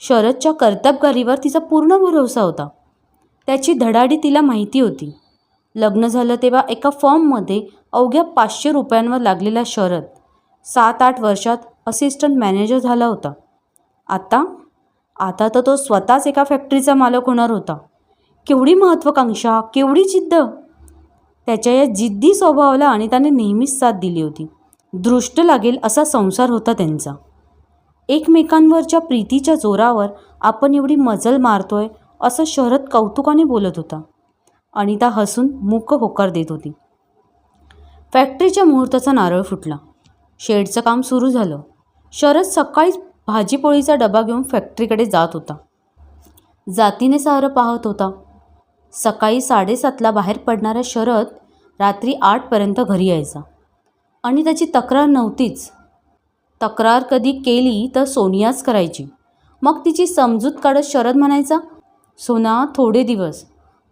शरदच्या कर्तबगारीवर तिचा पूर्ण भरोसा होता. त्याची धडाडी तिला माहिती होती. लग्न झालं तेव्हा एका फॉर्ममध्ये अवघ्या पाचशे रुपयांवर लागलेला शरद सात आठ वर्षात असिस्टंट मॅनेजर झाला होता. आता? आता तर तो स्वतःच एका फॅक्टरीचा मालक होणार होता. केवढी महत्त्वाकांक्षा केवढी जिद्द? त्याच्या या जिद्दी स्वभावाला अनिताने नेहमीच साथ दिली होती. दृष्ट लागेल असा संसार होता त्यांचा. एकमेकांवरच्या प्रीतीच्या जोरावर आपण एवढी मजल मारतोय असं शरद कौतुकाने बोलत होता. अनिता हसून मूक होकार देत होती. फॅक्टरीच्या मुहूर्ताचा नारळ फुटला. शेडचं काम सुरू झालं. शरद सकाळीच भाजीपोळीचा डबा घेऊन फॅक्टरीकडे जात होता. जातीने सारं पाहत होता. सकाळी साडेसातला बाहेर पडणारा शरद रात्री आठपर्यंत घरी यायचा. आणि त्याची तक्रार नव्हतीच. तक्रार कधी केली तर सोनियाच करायची. मग तिची समजूत काढत शरद म्हणायचा सोना थोडे दिवस.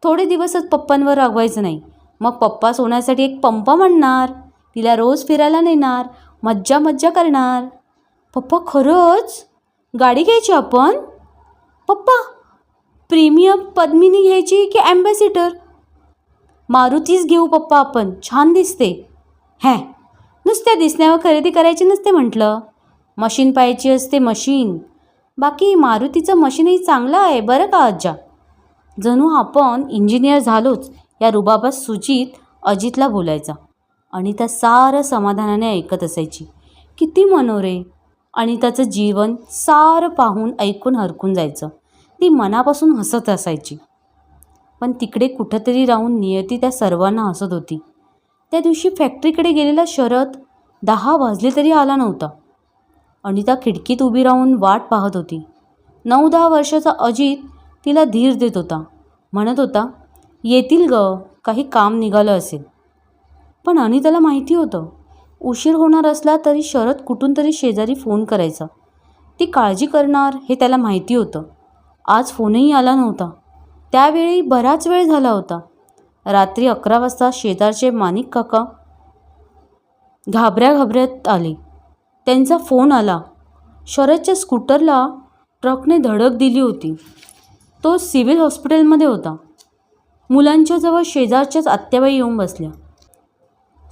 थोडे दिवसच पप्पांवर रागवायचं नाही. मग पप्पा सोन्यासाठी एक पंप म्हणणार तिला रोज फिरायला नेणार मज्जा मज्जा करणार. पप्पा खरंच? गाडी घ्यायची आपण? पप्पा प्रीमियम पद्मिनी घ्यायची की ॲम्बॅसिडर? मारुतीच घेऊ पप्पा आपण. छान दिसते. हॅ नुसत्या दिसण्यावर खरेदी करायची नसते म्हटलं. मशीन पाहायची असते मशीन. बाकी मारुतीचं मशीनही चांगलं आहे बरं का अज्जा जणू आपण इंजिनियर झालोच या रुबाबात सुजित अजितला बोलायचा. आणि त्या सारं समाधानाने ऐकत असायची. किती मनोरे. आणि त्याचं जीवन सारं पाहून ऐकून हरकून जायचं. ती मनापासून हसत असायची. पण तिकडे कुठंतरी राहून नियती त्या सर्वांना हसत होती. त्या दिवशी फॅक्टरीकडे गेलेला शरद दहा वाजले तरी आला नव्हता. अनिता खिडकीत उभी राहून वाट पाहत होती. नऊ दहा वर्षाचा अजित तिला धीर देत होता. म्हणत होता येतील ग काही काम निघालं असेल. पण अनिताला माहिती होतं उशीर होणार असला तरी शरद कुठून तरी शेजारी फोन करायचा. ती काळजी करणार हे त्याला माहिती होतं. आज फोनही आला नव्हता. त्यावेळी बराच वेळ झाला होता. रात्री अकरा वाजता शेजारचे माणिक काका घाबऱ्या घाबऱ्यात आले. त्यांचा फोन आला. शरदच्या स्कूटरला ट्रकने धडक दिली होती. तो सिव्हिल हॉस्पिटलमध्ये होता. मुलांच्याजवळ शेजारच्याच आत्याबाई येऊन बसल्या.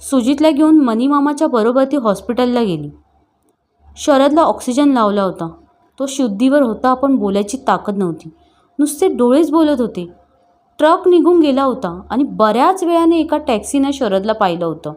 सुजितला घेऊन मनीमामाच्या बरोबर ती हॉस्पिटलला गेली. शरदला ऑक्सिजन लावला होता. तो शुद्धीवर होता पण बोलायची ताकद नव्हती. नुसते डोळेच बोलत होते. ट्रक निघून गेला होता आणि बऱ्याच वेळाने एका टॅक्सीनं शरदला पाहिलं होतं.